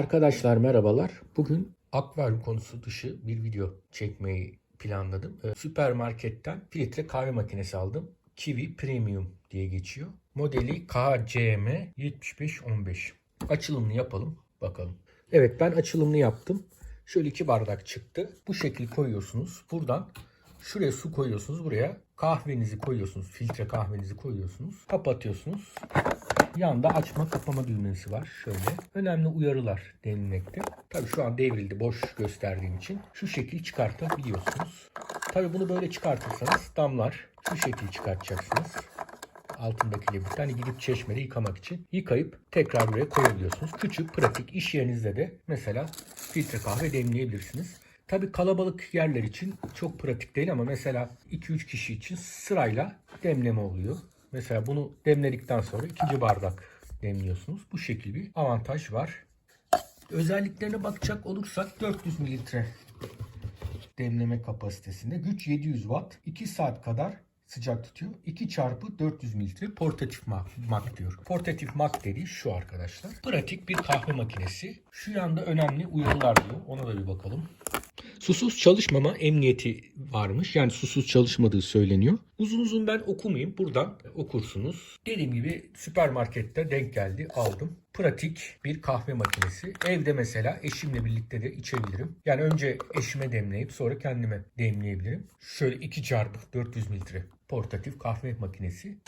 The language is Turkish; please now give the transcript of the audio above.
Arkadaşlar merhabalar. Bugün akvaryum konusu dışı bir video çekmeyi planladım. Ee, Süpermarketten filtre kahve makinesi aldım. Kiwi Premium diye geçiyor. Modeli KCM 7515. Açılımını yapalım bakalım. Evet ben açılımını yaptım. Şöyle iki bardak çıktı. Bu şekil koyuyorsunuz. Buradan şuraya su koyuyorsunuz. Buraya kahvenizi koyuyorsunuz. Filtre kahvenizi koyuyorsunuz. Kapatıyorsunuz. Yanda açma kapama düğmesi var. Şöyle. Önemli uyarılar denilmekte. Tabii şu an devrildi boş gösterdiğim için. Şu şekil çıkartabiliyorsunuz. Tabii bunu böyle çıkartırsanız damlar şu şekil çıkartacaksınız. Altındaki lebüt. Hani gidip çeşmede yıkamak için yıkayıp tekrar buraya koyabiliyorsunuz. Küçük, pratik iş yerinizde de mesela filtre kahve demleyebilirsiniz. Tabii kalabalık yerler için çok pratik değil ama mesela 2-3 kişi için sırayla demleme oluyor. Mesela bunu demledikten sonra ikinci bardak demliyorsunuz. Bu şekil bir avantaj var. Özelliklerine bakacak olursak 400 mililitre demleme kapasitesinde. Güç 700 watt. 2 saat kadar sıcak tutuyor. 2 çarpı 400 mililitre portatif mak, diyor. Portatif mak dediği şu arkadaşlar. Pratik bir kahve makinesi. Şu yanda önemli uyarılar diyor. Ona da bir bakalım. Susuz çalışmama emniyeti varmış. Yani susuz çalışmadığı söyleniyor. Uzun uzun ben okumayayım. Buradan okursunuz. Dediğim gibi süpermarkette denk geldi. Aldım. Pratik bir kahve makinesi. Evde mesela eşimle birlikte de içebilirim. Yani önce eşime demleyip sonra kendime demleyebilirim. Şöyle 2 çarpı 400 mililitre portatif kahve makinesi.